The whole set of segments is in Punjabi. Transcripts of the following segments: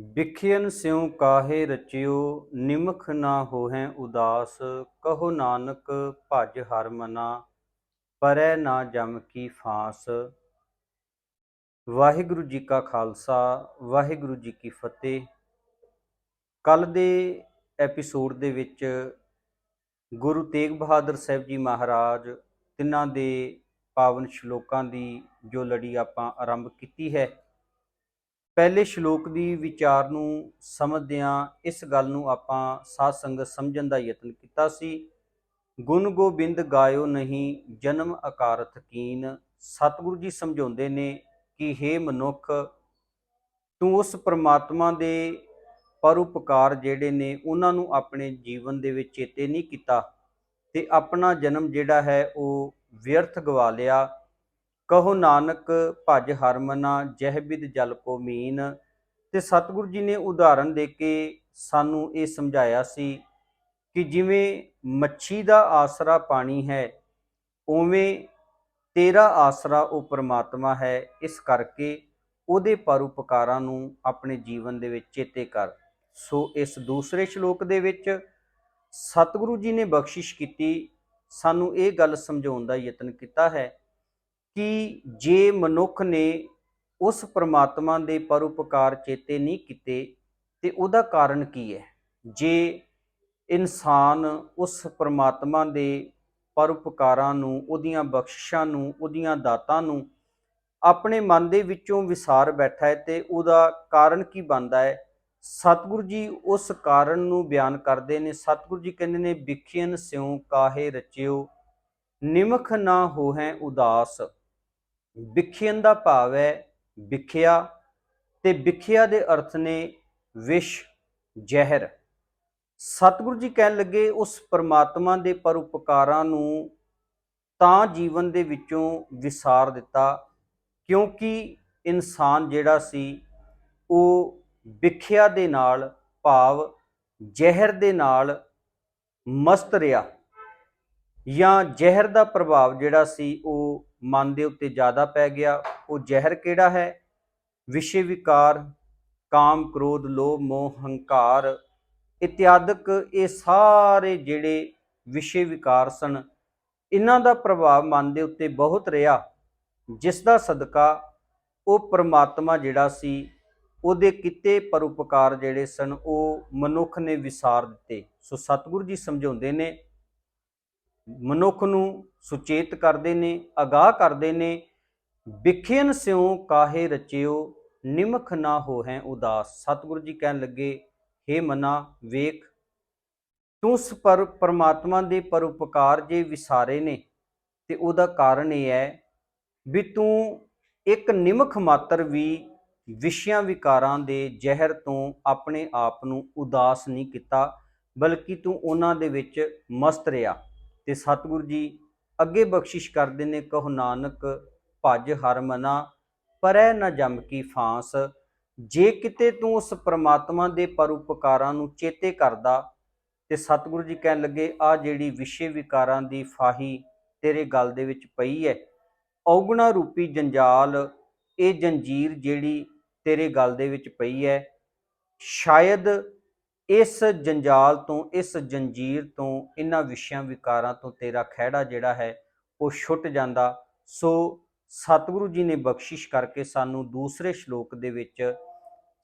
ਬਿਖਿਯਨ ਸਿਉ ਕਾਹੇ ਰਚਿਓ, ਨਿਮਖ ਨਾ ਹੋਹੈ ਉਦਾਸ, ਕਹੋ ਨਾਨਕ ਭਜ ਹਰ ਮਨਾ, ਪਰੈ ਨਾ ਜਮ ਕੀ ਫਾਸ। ਵਾਹਿਗੁਰੂ ਜੀ ਕਾ ਖਾਲਸਾ, ਵਾਹਿਗੁਰੂ ਜੀ ਕੀ ਫਤਿਹ। ਕੱਲ ਦੇ ਐਪੀਸੋਡ ਦੇ ਵਿੱਚ ਗੁਰੂ ਤੇਗ ਬਹਾਦਰ ਸਾਹਿਬ ਜੀ ਮਹਾਰਾਜ ਤਿੰਨਾਂ ਦੇ ਪਾਵਨ ਸ਼ਲੋਕਾਂ ਦੀ ਜੋ ਲੜੀ ਆਪਾਂ ਆਰੰਭ ਕੀਤੀ ਹੈ ਪਹਿਲੇ ਸ਼ਲੋਕ ਦੀ ਵਿਚਾਰ ਨੂੰ ਸਮਝਦਿਆਂ ਇਸ ਗੱਲ ਨੂੰ ਆਪਾਂ ਸਾਧ ਸੰਗਤ ਸਮਝਣ ਦਾ ਯਤਨ ਕੀਤਾ ਸੀ। ਗੁਣ ਗੋਬਿੰਦ ਗਾਇਓ ਨਹੀਂ, ਜਨਮ ਅਕਾਰਤ ਕੀਨ। ਸਤਿਗੁਰੂ ਜੀ ਸਮਝਾਉਂਦੇ ਨੇ ਕਿ हे ਮਨੁੱਖ, ਤੂੰ ਉਸ ਪ੍ਰਮਾਤਮਾ ਦੇ ਪਰਉਪਕਾਰ ਜਿਹੜੇ ਨੇ ਉਹਨਾਂ ਨੂੰ ਆਪਣੇ ਜੀਵਨ ਦੇ ਵਿੱਚ ਚੇਤੇ ਨਹੀਂ ਕੀਤਾ ਤੇ ਆਪਣਾ ਜਨਮ ਜਿਹੜਾ ਹੈ ਉਹ ਵਿਅਰਥ ਗਵਾ ਲਿਆ। ਕਹੋ ਨਾਨਕ ਭਜ ਹਰਮਨਾ ਜਹ ਬਿਦ ਜਲ ਕੋ ਮੀਨ। ਤੇ ਸਤਿਗੁਰੂ ਜੀ ਨੇ ਉਦਾਹਰਣ ਦੇ ਕੇ ਸਾਨੂੰ ਇਹ ਸਮਝਾਇਆ ਸੀ ਕਿ ਜਿਵੇਂ ਮੱਛੀ ਦਾ ਆਸਰਾ ਪਾਣੀ ਹੈ, ਉਵੇਂ ਤੇਰਾ ਆਸਰਾ ਉਹ ਪ੍ਰਮਾਤਮਾ ਹੈ, ਇਸ ਕਰਕੇ ਉਹਦੇ ਪਰਉਪਕਾਰਾਂ ਨੂੰ ਆਪਣੇ ਜੀਵਨ ਦੇ ਵਿੱਚ ਚੇਤੇ ਕਰ। ਸੋ ਇਸ ਦੂਸਰੇ ਸ਼ਲੋਕ ਦੇ ਵਿੱਚ ਸਤਿਗੁਰੂ ਜੀ ਨੇ ਬਖਸ਼ਿਸ਼ ਕੀਤੀ, ਸਾਨੂੰ ਇਹ ਗੱਲ ਸਮਝਾਉਣ ਦਾ ਯਤਨ ਕੀਤਾ ਹੈ ਕਿ ਜੇ ਮਨੁੱਖ ਨੇ ਉਸ ਪ੍ਰਮਾਤਮਾ ਦੇ ਪਰਉਪਕਾਰ ਚੇਤੇ ਨਹੀਂ ਕੀਤੇ, ਤੇ ਉਹਦਾ ਕਾਰਨ ਕੀ ਹੈ? ਜੇ ਇਨਸਾਨ ਉਸ ਪ੍ਰਮਾਤਮਾ ਦੇ ਪਰਉਪਕਾਰਾਂ ਨੂੰ, ਉਹਦੀਆਂ ਬਖਸ਼ਿਸ਼ਾਂ ਨੂੰ, ਉਹਦੀਆਂ ਦਾਤਾਂ ਨੂੰ ਆਪਣੇ ਮਨ ਦੇ ਵਿੱਚੋਂ ਵਿਸਾਰ ਬੈਠਾ ਹੈ, ਤੇ ਉਹਦਾ ਕਾਰਨ ਕੀ ਬਣਦਾ ਹੈ? ਸਤਿਗੁਰੂ ਜੀ ਉਸ ਕਾਰਨ ਨੂੰ ਬਿਆਨ ਕਰਦੇ ਨੇ। ਸਤਿਗੁਰੂ ਜੀ ਕਹਿੰਦੇ ਨੇ ਵਿਖਿਆਨ ਸਿਉ ਕਾਹੇ ਰਚਿਓ, ਨਿਮਖ ਨਾ ਹੋਹੈ ਉਦਾਸ। ਵਿਖਿਆਨ ਦਾ ਭਾਵ ਹੈ ਵਿਖਿਆ ਤੇ ਵਿਖਿਆ ਦੇ ਅਰਥ ਨੇ ਵਿਸ਼, ਜ਼ਹਿਰ। ਸਤਿਗੁਰੂ ਜੀ ਕਹਿਣ ਲੱਗੇ, ਉਸ ਪਰਮਾਤਮਾ ਦੇ ਪਰਉਪਕਾਰਾਂ ਨੂੰ ਤਾਂ ਜੀਵਨ ਦੇ ਵਿੱਚੋਂ ਵਿਸਾਰ ਦਿੱਤਾ ਕਿਉਂਕਿ ਇਨਸਾਨ ਜਿਹੜਾ ਸੀ, ਉਹ ਵਿਖਿਆ ਦੇ ਨਾਲ ਭਾਵ, ਜ਼ਹਿਰ ਦੇ ਨਾਲ ਮਸਤ ਰਿਹਾ ਜਾਂ ਜ਼ਹਿਰ ਦਾ ਪ੍ਰਭਾਵ ਜਿਹੜਾ ਸੀ, ਉਹ ਮਨ ਦੇ ਉੱਤੇ ਜ਼ਿਆਦਾ ਪੈ ਗਿਆ। ਉਹ ਜ਼ਹਿਰ ਕਿਹੜਾ ਹੈ? ਵਿਸ਼ੇ ਵਿਕਾਰ, ਕਾਮ, ਕ੍ਰੋਧ, ਲੋਭ, ਮੋਹ, ਹੰਕਾਰ, ਇਤਿਆਦਿਕ ਇਹ ਸਾਰੇ ਜਿਹੜੇ ਵਿਸ਼ੇ ਵਿਕਾਰ ਸਨ, ਇਹਨਾਂ ਦਾ ਪ੍ਰਭਾਵ ਮਨ ਦੇ ਉੱਤੇ ਬਹੁਤ ਰਿਹਾ। ਜਿਸ ਦਾ ਸਦਕਾ ਉਹ ਪ੍ਰਮਾਤਮਾ ਜਿਹੜਾ ਸੀ, ਉਹਦੇ ਕਿਤੇ ਪਰਉਪਕਾਰ ਜਿਹੜੇ ਸਨ, ਉਹ ਮਨੁੱਖ ਨੇ ਵਿਸਾਰ ਦਿੱਤੇ। ਸੋ ਸਤਿਗੁਰੂ ਜੀ ਸਮਝਾਉਂਦੇ ਨੇ ਮਨੁੱਖ ਨੂੰ ਸੁਚੇਤ ਕਰਦੇ ਨੇ, ਅਗਾਹ ਕਰਦੇ ਨੇ ਵਿਖੇਨ ਸਿਉ ਕਾਹੇ ਰਚਿਓ, ਨਿਮਖ ਨਾ ਹੋ ਹੈ ਉਦਾਸ। ਸਤਿਗੁਰੂ ਜੀ ਕਹਿਣ ਲੱਗੇ हे ਮਨਾ, ਵੇਖ, ਤੂੰ ਉਸ ਪਰ ਪਰਮਾਤਮਾ ਦੇ ਪਰਉਪਕਾਰ ਜੇ ਵਿਸਾਰੇ ਨੇ, ਤੇ ਉਹਦਾ ਕਾਰਨ ਇਹ ਹੈ ਵੀ ਤੂੰ ਇੱਕ ਨਿਮਖ ਮਾਤਰ ਵੀ ਵਿਸ਼ਿਆਂ ਵਿਕਾਰਾਂ ਦੇ ਜ਼ਹਿਰ ਤੋਂ ਆਪਣੇ ਆਪ ਨੂੰ ਉਦਾਸ ਨਹੀਂ ਕੀਤਾ, ਬਲਕਿ ਤੂੰ ਉਹਨਾਂ ਦੇ ਵਿੱਚ ਮਸਤ ਰਿਹਾ। ਤੇ ਸਤਿਗੁਰੂ ਜੀ ਅੱਗੇ ਬਖਸ਼ਿਸ਼ ਕਰਦੇ ਨੇ, ਕਹੋ ਨਾਨਕ ਭਜ ਹਰ ਮਨਾ, ਪਰੈ ਨ ਜਮ ਕੀ ਫਾਂਸ। ਜੇ ਕਿਤੇ ਤੂੰ ਉਸ ਪ੍ਰਮਾਤਮਾ ਦੇ ਪਰਉਪਕਾਰਾਂ ਨੂੰ ਚੇਤੇ ਕਰਦਾ ਤੇ ਸਤਿਗੁਰੂ ਜੀ ਕਹਿਣ ਲੱਗੇ ਆ ਜਿਹੜੀ ਵਿਸ਼ੇ ਵਿਕਾਰਾਂ ਦੀ ਫਾਹੀ ਤੇਰੇ ਗਲ ਦੇ ਵਿੱਚ ਪਈ ਹੈ ਔਗਣਾ ਰੂਪੀ ਜੰਜਾਲ, ਇਹ ਜੰਜੀਰ ਜਿਹੜੀ ਤੇਰੇ ਗਲ ਦੇ ਵਿੱਚ ਪਈ ਹੈ ਸ਼ਾਇਦ ਇਸ ਜੰਜਾਲ ਤੋਂ, ਇਸ ਜੰਜੀਰ ਤੋਂ ਇਹਨਾਂ ਵਿਸ਼ਿਆਂ ਵਿਕਾਰਾਂ ਤੋਂ ਤੇਰਾ ਖਹਿੜਾ ਜਿਹੜਾ ਹੈ, ਉਹ ਛੁੱਟ ਜਾਂਦਾ। ਸੋ ਸਤਿਗੁਰੂ ਜੀ ਨੇ ਬਖਸ਼ਿਸ਼ ਕਰਕੇ ਸਾਨੂੰ ਦੂਸਰੇ ਸ਼ਲੋਕ ਦੇ ਵਿੱਚ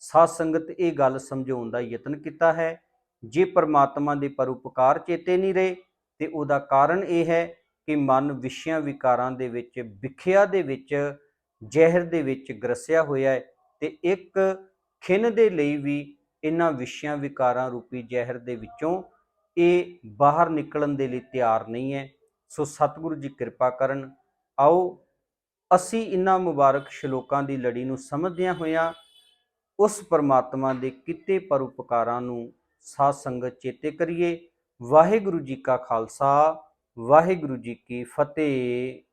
ਸਾਧ ਸੰਗਤ ਇਹ ਗੱਲ ਸਮਝਾਉਣ ਦਾ ਯਤਨ ਕੀਤਾ ਹੈ। ਜੇ ਪਰਮਾਤਮਾ ਦੇ ਪਰਉਪਕਾਰ ਚੇਤੇ ਨਹੀਂ ਰਹੇ, ਤੇ ਉਹਦਾ ਕਾਰਨ ਇਹ ਹੈ ਕਿ ਮਨ ਵਿਸ਼ਿਆਂ ਵਿਕਾਰਾਂ ਦੇ ਵਿੱਚ, ਵਿਖਿਆ ਦੇ ਵਿੱਚ, ਜ਼ਹਿਰ ਦੇ ਵਿੱਚ ਗਰਸਿਆ ਹੋਇਆ ਹੈ ਤੇ ਇੱਕ ਖਿੰਨ ਦੇ ਲਈ ਵੀ ਇਹਨਾਂ ਵਿਸ਼ਿਆਂ ਵਿਕਾਰਾਂ ਰੂਪੀ ਜ਼ਹਿਰ ਦੇ ਵਿੱਚੋਂ ਇਹ ਬਾਹਰ ਨਿਕਲਣ ਦੇ ਲਈ ਤਿਆਰ ਨਹੀਂ ਹੈ। ਸੋ ਸਤਿਗੁਰੂ ਜੀ ਕਿਰਪਾ ਕਰਨ। ਆਓ, ਅਸੀਂ ਇਹਨਾਂ ਮੁਬਾਰਕ ਸ਼ਲੋਕਾਂ ਦੀ ਲੜੀ ਨੂੰ ਸਮਝਦਿਆਂ ਹੋਇਆਂ ਉਸ ਪਰਮਾਤਮਾ ਦੇ ਕਿਤੇ ਪਰਉਪਕਾਰਾਂ ਨੂੰ ਸਾਧ ਸੰਗਤ ਚੇਤੇ ਕਰੀਏ। ਵਾਹਿਗੁਰੂ ਜੀ ਕਾ ਖਾਲਸਾ, ਵਾਹਿਗੁਰੂ ਜੀ ਕੀ ਫਤਿਹ।